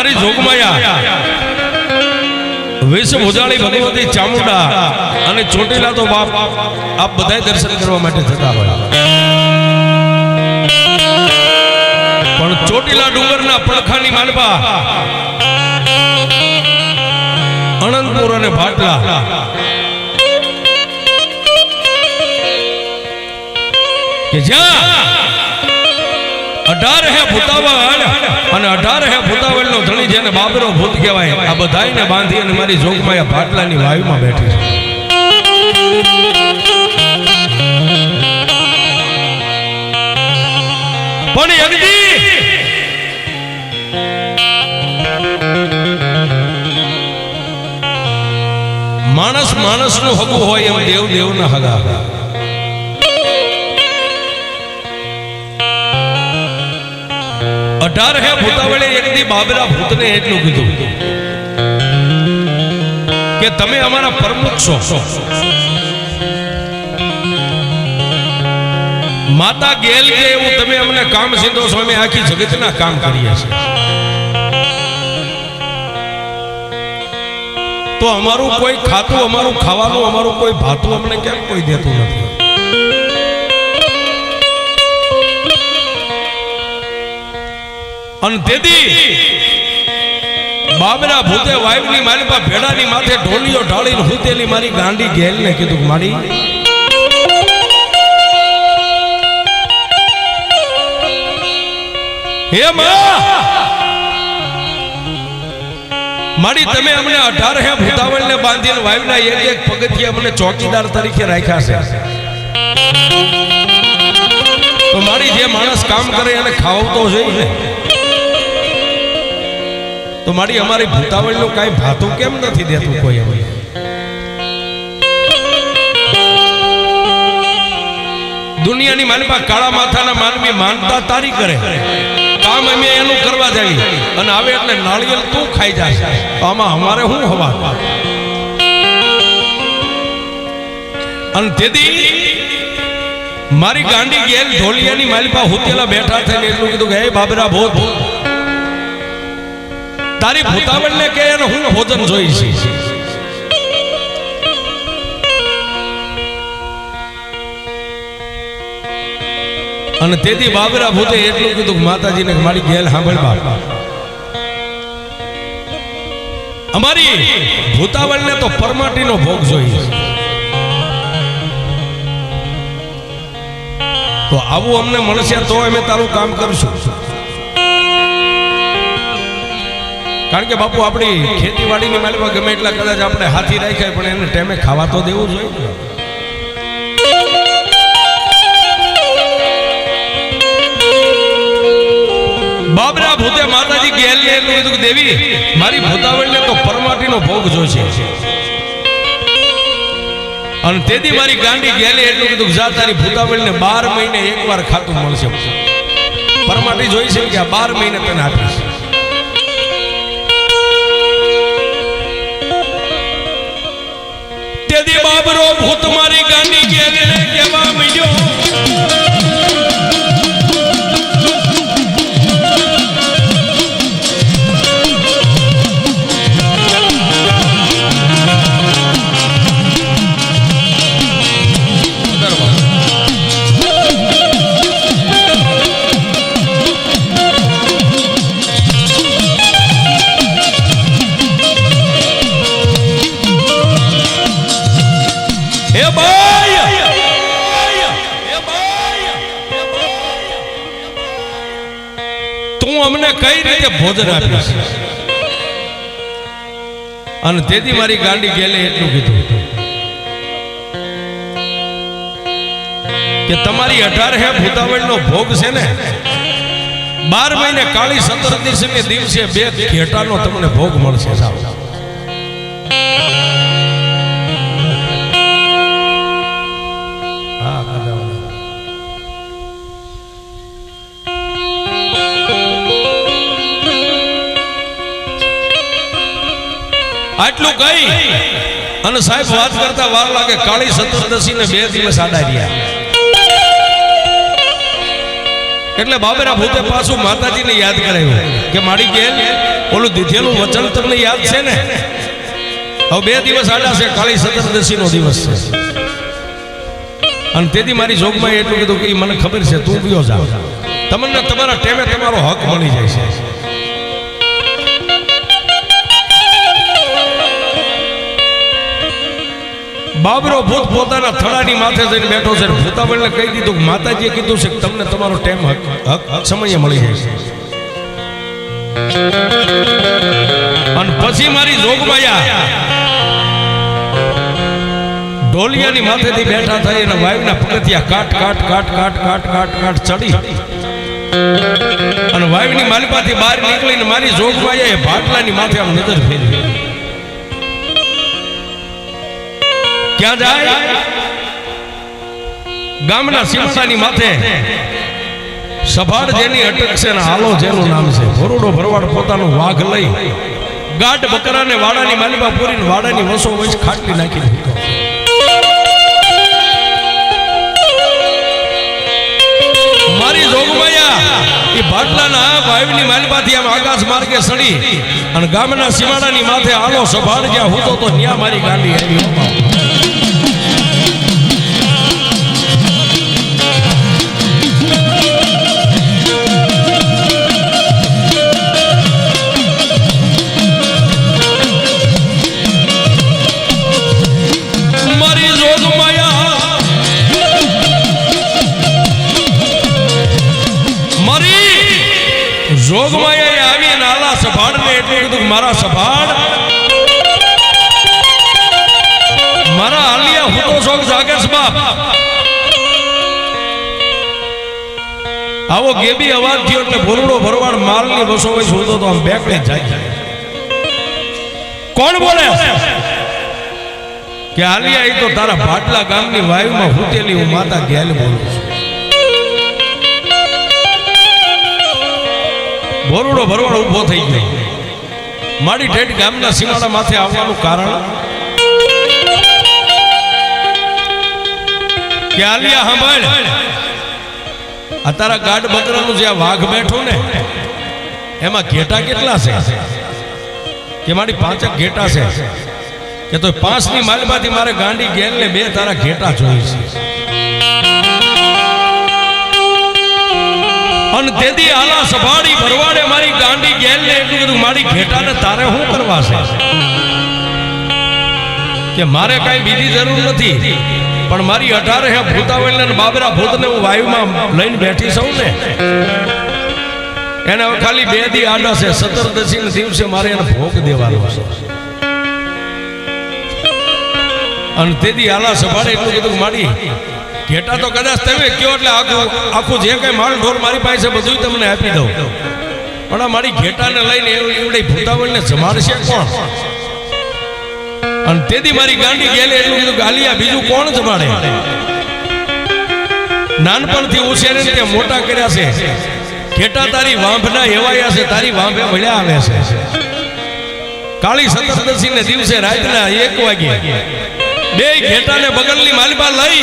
મારી જોગમાયા વિશ્વ ભોજાળી ભગવતી ચામુંડા અને ચોટીલા તો બાપ આપ બધાય દર્શન કરવા માટે જતા હોય. પણ ચોટીલા ડુંગરના પડખાની માનવા અનંતપુર અને ભાટલા કે જ્યાં અઢાર હે ભૂતાવળ અને અઢાર હે ભૂતાવળ નો ધણી જેને બાબરો ભૂત કહેવાય. આ બધાને બાંધી અને મારી જોગમાં ભાટલાની વાયુમાં બેઠી છે. પણ યજ્ઞી! માણસ માણસનું હગું હોય એમ દેવ દેવના હગા. અઢાર હે ભૂતાવળે એક દી બાબરા ભૂતને એટલું કીધું કે તમે અમારા પ્રમુખ છો. માતા ગેલ કે એવું તમે અમને કામ સીધો છો, અમે આખી જગતના કામ કરીએ છીએ. તો અમારું કોઈ ખાતું, અમારું ખાવાનું, અમારું કોઈ ભાતું અમને કેમ કોઈ દેતું નથી? અને તેથી બાબરા ભૂતે વાયુની મારી પા ભેડાની માથે ઢોલીઓ ઢાળીને હુતેલી મારી ગાંડી ગેલને કીધું મારી, હે મારી તમે અમને અઢાર હે ભૂતાવળને બાંધીને વાયુના એક એક પગથિયે અમને ચોકીદાર તરીકે રાખ્યા છે. તો મારી જે માણસ કામ કરે એને ખાવતો જોઈએ તો મારી અમારી ભૂતાવળનું કાંઈ ભાતું કેમ નથી દેતું કોઈ અમે દુનિયાની માનપા કાળા માથાના માનવી માનતા તારી કરે. કામ અમે એનું કરવા જાય. અને આવે એટલે નાળિયેર તું ખાઈ જાય. આમાં અમારે શું હવા અને તેથી મારી ગાંડી ગેલ ઢોલિયાની માલિપા હોતેલા બેઠા થઈને એટલું કીધું કે, હે બાબરા ભૂત તારી ભૂતાવળને કે એને હું ભોજન જોઈ છે? અને તેથી બાબરા ભૂતે એટલું કીધું કે માતાજીને મારી ગેલ સાંભળ બાપા. અમારી ભૂતાવળને તો પરમાટીનો ભોગ જોઈએ તો આવું અમને મળશે તો અમે તારું કામ કરશું. કારણ કે બાપુ, આપણી ખેતીવાડીની માલમાં ગમે એટલા કદાચ આપણે હાથી રાખ્યા પણ એને ટાઈમે ખાવા તો દેવું જોઈએ બાબરા ભૂતે માતાજી ગેલી એટલું કીધું દેવી, મારી ભૂતાવળને તો પરમાટીનો ભોગ જોશે. અને તેથી મારી ગાંડી ગેલી એટલું કીધું જા, તારી ભૂતાવળને બાર મહિને એકવાર ખાતું મળશે. પરમાટી જોઈ છે કે આ બાર મહિને તને આપીશ. તેથી બાબરો ભૂત મારી ગાંડી ગેલે કેવા મળ્યો તમને કઈ રીતે ભોજન આપીશ અને તેથી મારી ગાંડી ગેલે એટલું કીધું કે તમારી અઢાર હે ભૂતાવળ નો ભોગ છે ને, બાર મહિને કાળી સત્તર દિવસે દિવસે બે ઘેટાનો તમને ભોગ મળશે સાહેબ આટલું કહી અને સાહેબ વાત કરતા વાર લાગે, કાળી સત્તરદશી ને બે દિવસ આડા રહ્યા. એટલે બાબરા ભૂતે પાછું માતાજીને યાદ કરાવ્યું કે મારી બેન ઓલું દીધેલું વચન તમને યાદ છે ને? હવે બે દિવસ આડા છે, કાળી સત્તરદશી નો દિવસ છે. અને તેથી મારી જોગમાં એટલું કીધું કે મને ખબર છે, તું કયો જા. તમને તમારા ટેમે તમારો હક મળી જાય છે. બાબરો ભૂત પોતાના થડાની માથે જઈને બેઠો છે ભૂતાબળને કહી દીધું કે માતાજીએ કીધું છે કે તમને તમારો ટાઈમ હક હક સમયે મળી છે. અને પછી મારી જોગમાયા ઢોલિયાની માથેથી બેઠા થઈ અને વાયુના પગથિયા કાટ કાટ કાટ કાટ કાટ કાટ કાટ ચડી. અને વાયુની માલિપાથી બહાર નીકળીને મારી જોગમાયાએ ભાટલાની માથે આમ નજર ફેરવી. ક્યાં જાય? ગામના સીમાડાની માથે સભાડ જેની અટક છે ને હાલો જેનું નામ છે. ભરોડો ભરવાડ પોતાનો વાઘ લઈ ગાઢ બકરાને વાડાની માલિબા પૂરીને વાડાની વસો વસ ખાટલી નાખી દીધો મારી જોગમાયા, એ ભાટલાના વાયુની માલિબાથી આમ આકાશ માર્ગે સડી અને ગામના સીમાડાની માથે આલો સભાડ જ્યાં હતો તો ત્યાં મારી ગાંડી આવી જોગમાયા આવી નાલા સભાડ ને એટલે કીધું મારા સભાડ, મારા આલિયા હું તો જાગે છે બાપ. આવો ગેબી અવાજ થયો એટલે ભોરડો ભરવાડ માલની બસો વય શોધો તો આમ બેકડે જાય. કોણ બોલે? કે આલિયા એ તો તારા ભાટલા ગામની વાયુમાં ફૂટેલી હું માતા ગેલ બોલું છું. ભોરડો ભરવાડો ઊભો થઈ ગયો. મારી ઠેઠ ગામના સીમાડા માથે આવવાનું કારણ? કે આલિયા સાંભળ આ તારા ગાઢ બકરાનું જે આ વાઘ બેઠો ને, એમાં ઘેટા કેટલા છે? કે મારી પાંચક ઘેટા છે? કે તો પાંચની માલમાંથી મારે ગાંડી ગેલ ને બે તારા ઘેટા જોઈ છે. અને તેથી આલા સભાડી ભરવાડે મારી ગાંડી ગેલ ને એટલું બધું મારી ઘેટાને તારે શું કરવા છે? કે મારે કાંઈ બીજી જરૂર નથી પણ મારી અઢારે હે ભૂતાવેલ ને બાબરા ભૂતને હું વાયુમાં લઈને બેઠી છું ને. એને ખાલી બે દી આડા છે સતર દશી દિવસે મારે એને ભોગ દેવાનો છે. અને તેથી આલા સભાડે એટલું બધું મારી ઘેટા તો કદાચ તમે કયો એટલે આખું આખું જે કઈ માલ ઢોર મારી પાસે બધું તમને આપી દઉં. પણ આ મારી ઘેટાને લઈને એવડે ભૂતાવળને જમાડશે કોણ? અને તેથી મારી ગાંડી ગેલે એટલું બધું ગાલિયા બીજું કોણ જમાડે? નાનપણથી ઉછેરીને તે મોટા કર્યા છે. ઘેટા તારી વાંભના હેવાયા છે, તારી વાંભે મળ્યા આવે છે. કાળી સતરદશી ને દિવસે રાતના એક વાગે બે ઘેટાને બગલની માલિબા લઈ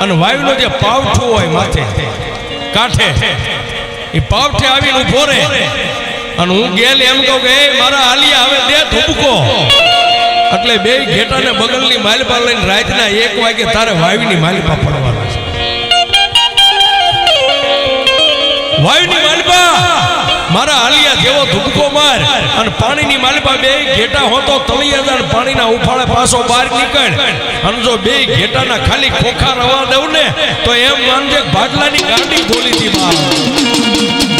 અને વાયુનો જે પાવઠું હોય માથે, કાંઠે, એ પાવઠે આવીને ઊભો રહે. અને હું ગેલ એમ કહું કે મારા આલિયા, હવે દે ધુબકો. એટલે બે ઘેટા ને બગલની માલપા લઈને રાતના એક વાગે તારે વાયુની માલપા પડવાના છે. વાયુની માલિપા! મારા આલિયા જેવો ધુબકો માર અને પાણીની માલિપા બે ઘેટા હોતો તો તળિયા અને પાણીના ઉફાળે પાછો બહાર નીકળ. અને જો બે ઘેટાના ખાલી ખોખા રવા દઉં ને, તો એમ માનજે ભાટલાની ગાંડી બોલી હતી બહાર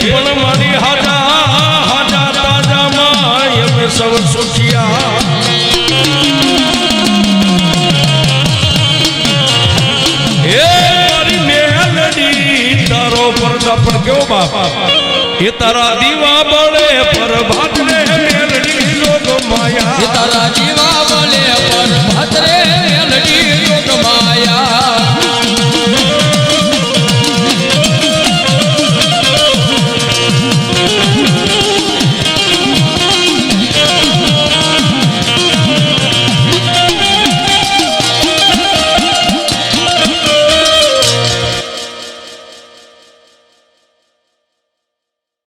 પણ મારી હાજા હાજા તાજા માય એમ સૌ સુખિયા. પરદા પણ કેવો બાપ? એ તારા દીવા બળે પર ભાગને મેલડી એ માયા તારા